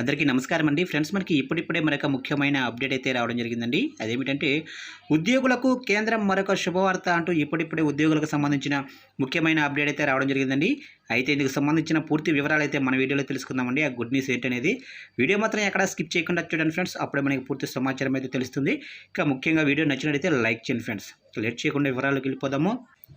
అందరికీ నమస్కారం అండి. ఫ్రెండ్స్ మనకి ఇప్పుడిప్పుడే మరొక ముఖ్యమైన అప్డేట్ అయితే రావడం జరిగిందండి. అదేమిటంటే ఉద్యోగులకు కేంద్రం మరొక శుభవార్త అంటూ ఇప్పుడిప్పుడే ఉద్యోగులకు సంబంధించిన ముఖ్యమైన అప్డేట్ అయితే రావడం జరిగిందండి. అయితే ఇందుకు సంబంధించిన పూర్తి వివరాలు అయితే మన వీడియోలో తెలుసుకుందామండి. ఆ గుడ్ న్యూస్ ఏంటనేది వీడియో మాత్రం ఎక్కడ స్కిప్ చేయకుండా చూడండి ఫ్రెండ్స్. అప్పుడే మనకి పూర్తి సమాచారం అయితే తెలుస్తుంది. ఇక ముఖ్యంగా వీడియో నచ్చినట్లయితే లైక్ చేయండి ఫ్రెండ్స్. లేట్ చేయకుండా వివరాలకు వెళ్ళిపోదాము.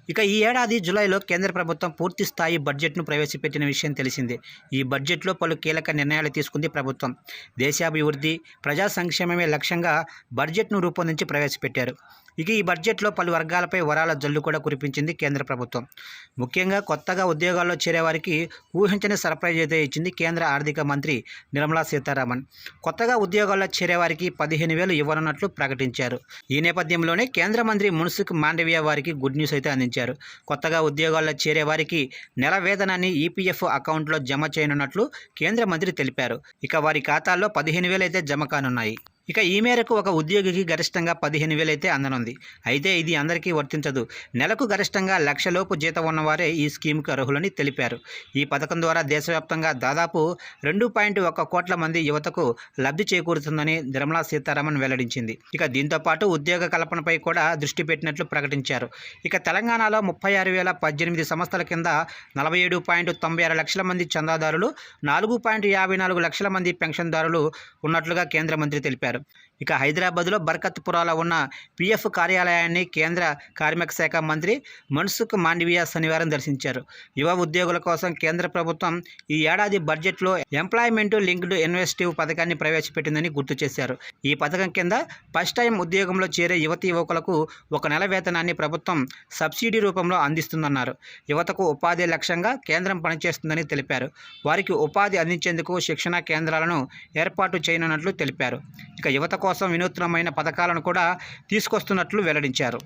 ఇక ఈ ఏడాది జూలైలో కేంద్ర ప్రభుత్వం పూర్తి స్థాయి బడ్జెట్ను ప్రవేశపెట్టిన విషయం తెలిసిందే. ఈ బడ్జెట్లో పలు కీలక నిర్ణయాలు తీసుకుంది ప్రభుత్వం. దేశాభివృద్ధి ప్రజా సంక్షేమమే లక్ష్యంగా బడ్జెట్ను రూపొందించి ప్రవేశపెట్టారు. ఇక ఈ బడ్జెట్లో పలు వర్గాలపై వరాల జల్లు కూడా కురిపించింది కేంద్ర ప్రభుత్వం. ముఖ్యంగా కొత్తగా ఉద్యోగాల్లో చేరేవారికి ఊహించని సర్ప్రైజ్ అయితే ఇచ్చింది కేంద్ర ఆర్థిక మంత్రి నిర్మలా సీతారామన్. కొత్తగా ఉద్యోగాల్లో చేరేవారికి పదిహేను వేలు ఇవ్వనున్నట్లు ప్రకటించారు. ఈ నేపథ్యంలోనే కేంద్ర మంత్రి మున్సుఖ్ మాండవీయ వారికి గుడ్ న్యూస్ అయితే అందించారు. కొత్తగా ఉద్యోగాల్లో చేరేవారికి నెల వేతనాన్ని ఈపీఎఫ్ అకౌంట్లో జమ చేయనున్నట్లు కేంద్ర మంత్రి తెలిపారు. ఇక వారి ఖాతాల్లో పదిహేను వేలు అయితే జమ కానున్నాయి. ఇక ఈ మేరకు ఒక ఉద్యోగికి గరిష్టంగా పదిహేను వేలైతే అందనుంది. అయితే ఇది అందరికీ వర్తించదు. నెలకు గరిష్టంగా లక్షలోపు జీతం ఉన్నవారే ఈ స్కీమ్కి అర్హులని తెలిపారు. ఈ పథకం ద్వారా దేశవ్యాప్తంగా దాదాపు రెండు పాయింట్ ఒక కోట్ల మంది యువతకు లబ్ధి చేకూరుతుందని నిర్మలా సీతారామన్ వెల్లడించింది. ఇక దీంతో పాటు ఉద్యోగ కల్పనపై కూడా దృష్టి పెట్టినట్లు ప్రకటించారు. ఇక తెలంగాణలో ముప్పై ఆరు వేల పద్దెనిమిది సంస్థల కింద నలభై ఏడు పాయింట్ తొంభై ఆరు లక్షల మంది చందాదారులు నాలుగు పాయింట్ యాభై నాలుగు లక్షల మంది పెన్షన్దారులు ఉన్నట్లుగా కేంద్ర మంత్రి తెలిపారు. Adam. ఇక హైదరాబాద్లో బర్కత్పురాలో ఉన్న పీఎఫ్ కార్యాలయాన్ని కేంద్ర కార్మిక శాఖ మంత్రి మన్సుఖ్ మాండవియా శనివారం దర్శించారు. యువ ఉద్యోగుల కోసం కేంద్ర ప్రభుత్వం ఈ ఏడాది బడ్జెట్లో ఎంప్లాయ్మెంట్ లింక్డ్ ఇన్వెస్టివ్ పథకాన్ని ప్రవేశపెట్టిందని గుర్తు చేశారు. ఈ పథకం కింద ఫస్ట్ టైం ఉద్యోగంలో చేరే యువతి యువకులకు ఒక నెల వేతనాన్ని ప్రభుత్వం సబ్సిడీ రూపంలో అందిస్తుందన్నారు. యువతకు ఉపాధి లక్ష్యంగా కేంద్రం పనిచేస్తుందని తెలిపారు. వారికి ఉపాధి అందించేందుకు శిక్షణా కేంద్రాలను ఏర్పాటు చేయనున్నట్లు తెలిపారు. ఇక యువత కోసం కోసం వినూత్నమైన పథకాలను కూడా తీసుకొస్తున్నట్లు వెల్లడించారు.